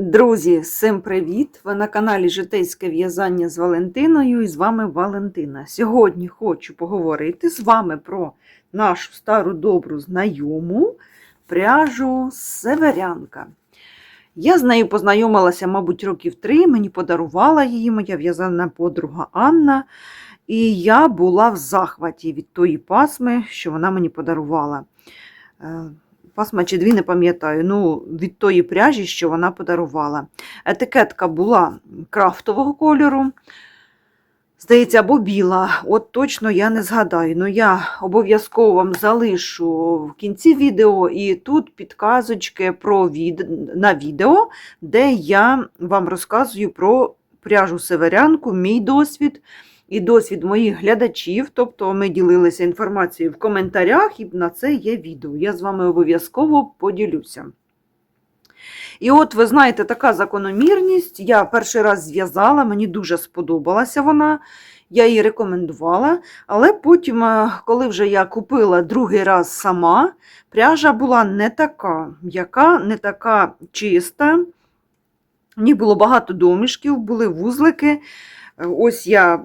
Друзі, всім привіт! Ви на каналі Житейське в'язання з Валентиною і з вами Валентина. Сьогодні хочу поговорити з вами про нашу стару добру знайому пряжу Северянка. Я з нею познайомилася, мабуть, років три. Мені подарувала її моя в'язана подруга Анна. І я була в захваті від тої пасми, що вона мені подарувала. Пасма чи дві не пам'ятаю, ну, від тої пряжі, що вона подарувала. Етикетка була крафтового кольору. Здається, або біла. От точно я не згадаю. Ну, я обов'язково вам залишу в кінці відео і тут підказочки про від... на відео, де я вам розказую про пряжу северянку, мій досвід і досвід моїх глядачів. Тобто ми ділилися інформацією в коментарях, і на це є відео. Я з вами обов'язково поділюся. І от, ви знаєте, така закономірність. Я перший раз зв'язала, мені дуже сподобалася вона, я її рекомендувала. Але потім, е, коли вже я купила другий раз сама, пряжа була не така м'яка, не така чиста. В було багато домішків, були вузлики. Ось я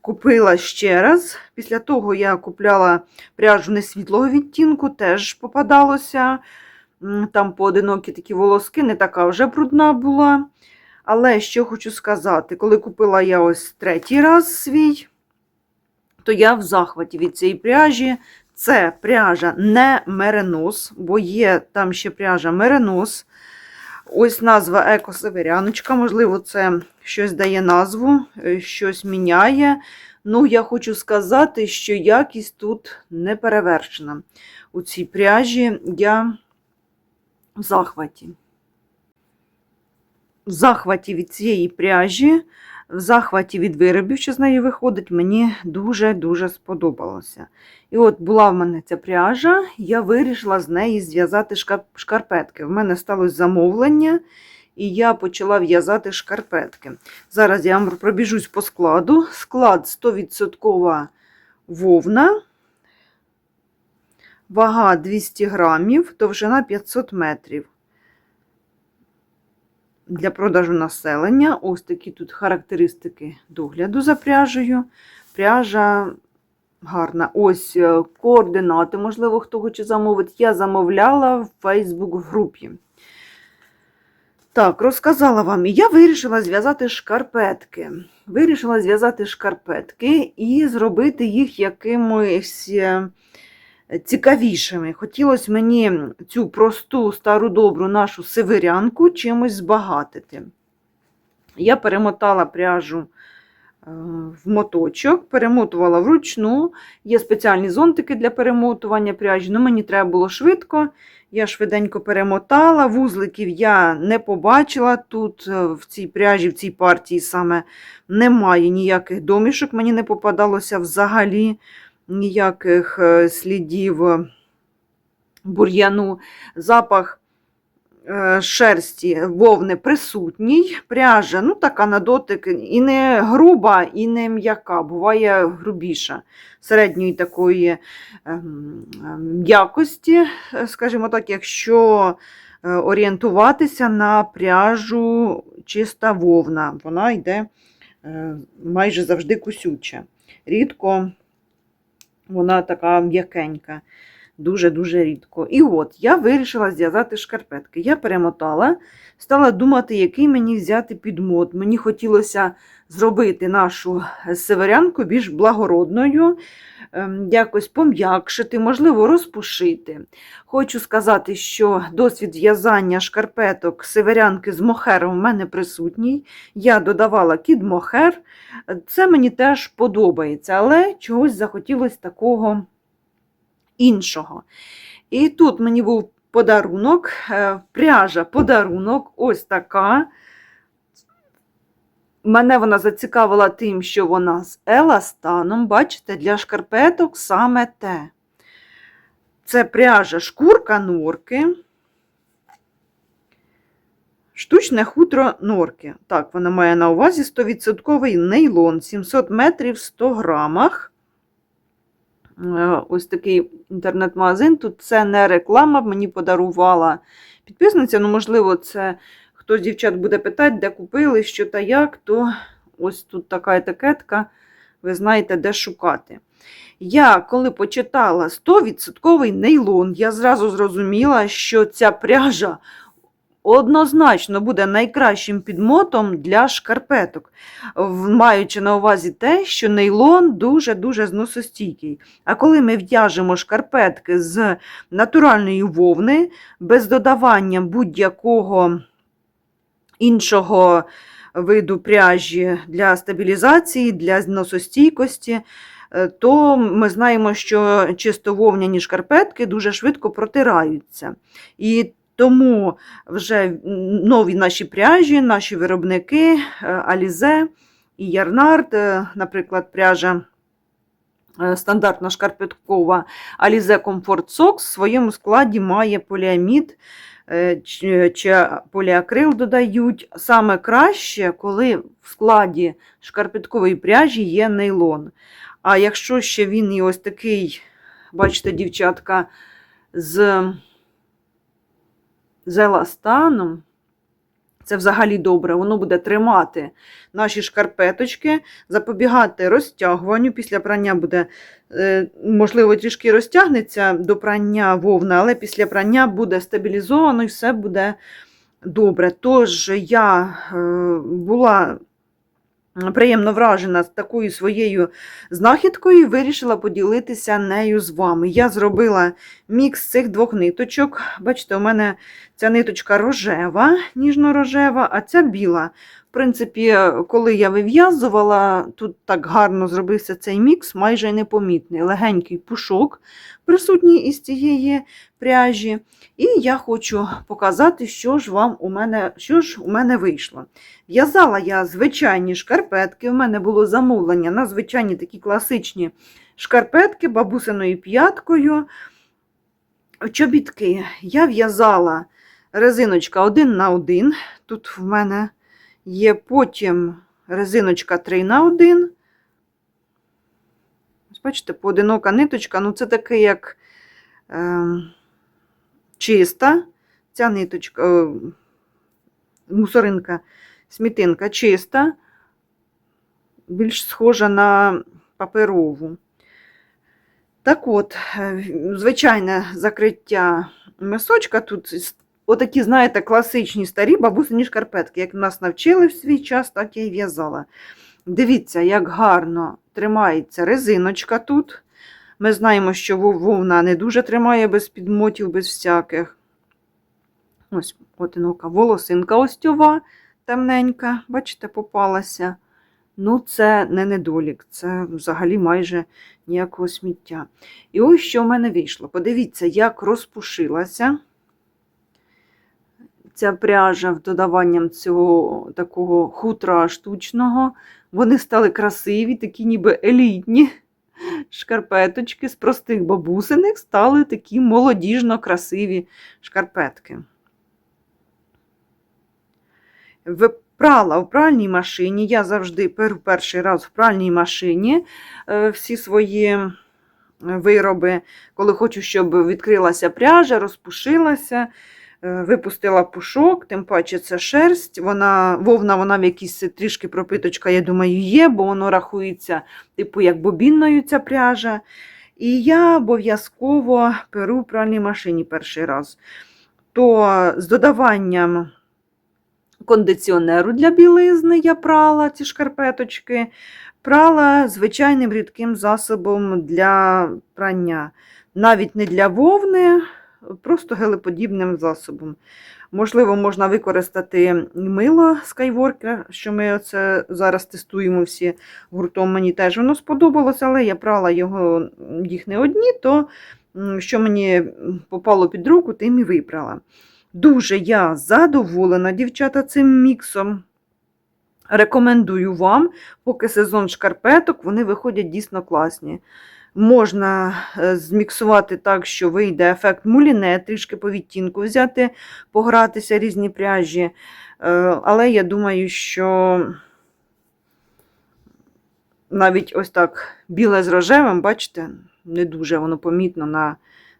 купила ще раз. Після того я купляла пряжу несвітлого відтінку, теж попадалося. Там поодинокі такі волоски, не така вже брудна була. Але що хочу сказати, коли купила я ось третій раз свій, то я в захваті від цієї пряжі. Це пряжа не меренос, бо є там ще пряжа меренос. Ось назва екосеверяночка, можливо, це щось дає назву, е, щось міняє. Ну, я хочу сказати, що якість тут не перевершена. У цій пряжі я в захваті. В захваті від цієї пряжі, в захваті від виробів, що з неї виходить, мені дуже-дуже сподобалося. І от була в мене ця пряжа, я вирішила з неї зв'язати шкарпетки. В мене сталося замовлення, і я почала в'язати шкарпетки. Зараз я вам пробіжусь по складу. Склад 100% вовна, вага 200 грамів, довжина 500 метрів. Для продажу населення. Ось такі тут характеристики догляду за пряжею. Пряжа гарна. Ось е, координати, можливо, хто хоче замовити. Я замовляла в Facebook групі. Так, розказала вам, я вирішила зв'язати шкарпетки. Вирішила зв'язати шкарпетки і зробити їх якимось е, цікавішими. Хотілося мені цю просту, стару добру нашу северянку чимось збагатити. Я перемотала пряжу е, в моточок, перемотувала вручну. Є спеціальні зонтики для перемотування пряжі, але мені треба було швидко. Я швиденько перемотала, вузликів я не побачила. Тут е, в цій пряжі, в цій партії саме немає ніяких домішок, мені не попадалося взагалі ніяких е, слідів е, бур'яну. Запах е, шерсті вовни присутній. Пряжа, ну така на дотик, і не груба, і не м'яка, буває грубіша, середньої такої ем, ем, якості, е, скажімо так, якщо орієнтуватися на пряжу чиста вовна, вона йде майже завжди кусюча. Рідко вона така м'якенька, дуже-дуже рідко. І от я вирішила зв'язати шкарпетки. Я перемотала, стала думати, який мені взяти підмот. Мені хотілося зробити нашу северянку більш благородною, якось пом'якшити, можливо, розпушити. Хочу сказати, що досвід в'язання шкарпеток северянки з мохером в мене присутній. Я додавала кід-мохер. Це мені теж подобається, але чогось захотілося такого іншого. І тут мені був подарунок, е, пряжа подарунок, ось така. Мене вона зацікавила тим, що вона з еластаном. Бачите, для шкарпеток саме те. Це пряжа шкурка норки. Штучне хутро норки. Так, вона має на увазі 100% нейлон, 700 метрів 100 грамах. е, ось такий інтернет-магазин. Тут це не реклама, мені подарувала підписниця. Ну, можливо, це хтось дівчат буде питати, де купили, що та як, то ось тут така етикетка, ви знаєте, де шукати. Я, коли почитала 100% нейлон, я зразу зрозуміла, що ця пряжа однозначно буде найкращим підмотом для шкарпеток, маючи на увазі те, що нейлон дуже-дуже зносостійкий. А коли ми в'яжемо шкарпетки з натуральної вовни, без додавання будь-якого іншого виду пряжі для стабілізації, для зносостійкості, е, то ми знаємо, що чисто вовняні шкарпетки дуже швидко протираються. І тому вже нові наші пряжі, наші виробники е, Alize і Ярнард, е, наприклад, пряжа е, стандартна шкарпеткова Alize Comfort Socks в своєму складі має поліамід чи, чи поліакрил додають. Саме краще, коли в складі шкарпеткової пряжі є нейлон. А якщо ще він і ось такий, бачите, дівчатка, з з еластаном, це взагалі добре, воно буде тримати наші шкарпеточки, запобігати розтягуванню. Після прання буде, е, можливо, трішки розтягнеться до прання вовна, але після прання буде стабілізовано і все буде добре. Тож я е, була приємно вражена такою своєю знахідкою вирішила поділитися нею з вами. Я зробила мікс цих двох ниточок. Бачите, у мене ця ниточка рожева, ніжно-рожева, а ця біла. В принципі, коли я вив'язувала, тут так гарно зробився цей мікс, майже непомітний. Легенький пушок присутній із цієї пряжі. І я хочу показати, що ж вам у мене, що ж у мене вийшло. В'язала я звичайні шкарпетки. У мене було замовлення на звичайні такі класичні шкарпетки бабусиною п'яткою. Чобітки я в'язала резиночка 1 на 1. Тут в мене є потім резиночка 3 на 1. Ось Бачите, поодинока ниточка. Ну, це таке, як е, чиста. Ця ниточка, е, мусоринка, смітинка чиста, більш схожа на паперову. Так от, е, звичайне закриття мисочка тут отакі, знаєте, класичні старі бабусині шкарпетки. Як нас навчили в свій час, так я і в'язала. Дивіться, як гарно тримається резиночка тут. Ми знаємо, що вовна не дуже тримає без підмотів, без всяких. Ось одинока волосинка остьова, темненька, бачите, попалася. Ну, це не недолік, це взагалі майже ніякого сміття. І ось що в мене вийшло. Подивіться, як розпушилася ця пряжа з додаванням цього такого хутра штучного. Вони стали красиві, такі ніби елітні шкарпеточки з простих бабусиних стали такі молодіжно красиві шкарпетки. Прала в пральній машині. Я завжди перший раз в пральній машині е, всі свої вироби, коли хочу, щоб відкрилася пряжа, розпушилася, випустила пушок, тим паче це шерсть. Вона, вовна вона в якійсь трішки пропиточка, я думаю, є, бо воно рахується, типу, як бобінною ця пряжа. І я обов'язково перу в пральній машині перший раз. То з додаванням кондиціонеру для білизни я прала ці шкарпеточки, прала звичайним рідким засобом для прання. Навіть не для вовни, просто гелеподібним засобом. Можливо, можна використати мило Skywalker, що ми оце зараз тестуємо всі гуртом. Мені теж воно сподобалося, але я прала його їх не одні, то що мені попало під руку, тим і вибрала. Дуже я задоволена, дівчата, цим міксом. Рекомендую вам, поки сезон шкарпеток, вони виходять дійсно класні. Можна е, зміксувати так, що вийде ефект муліне, трішки по відтінку взяти, погратися різні пряжі. Е, Але я думаю, що навіть ось так біле з рожевим, бачите, не дуже воно помітно на,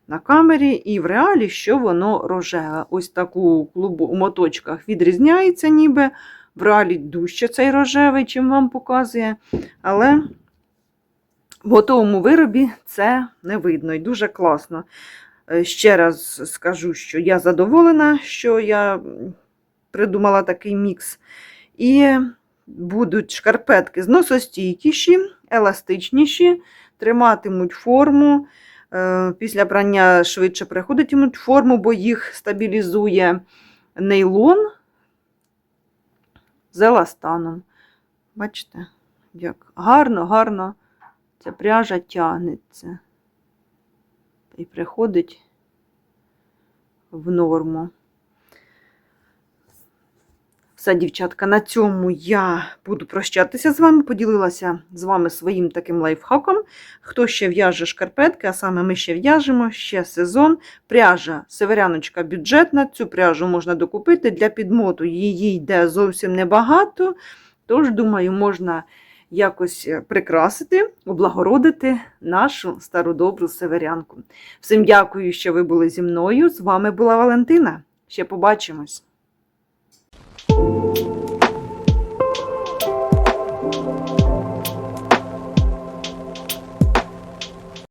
на камері, і в реалі, що воно рожеве. Ось так у, клубу, у моточках відрізняється, ніби. В реалі дужче цей рожевий, чим вам показує. Але в готовому виробі це не видно і дуже класно. Е, Ще раз скажу, що я задоволена, що я придумала такий мікс. І будуть шкарпетки зносостійкіші, еластичніші, триматимуть форму. Е, Після прання швидше приходитимуть форму, бо їх стабілізує нейлон з еластаном. Бачите, як гарно, гарно ця пряжа тягнеться і приходить в норму. Все, дівчатка, на цьому я буду прощатися з вами. Поділилася з вами своїм таким лайфхаком. Хто ще в'яже шкарпетки, а саме ми ще в'яжемо, ще сезон. Пряжа северяночка бюджетна. Цю пряжу можна докупити. Для підмоту її йде зовсім небагато. Тож, думаю, можна якось е, прикрасити, облагородити нашу стару добру северянку. Всім дякую, що ви були зі мною. З вами була Валентина. Ще побачимось.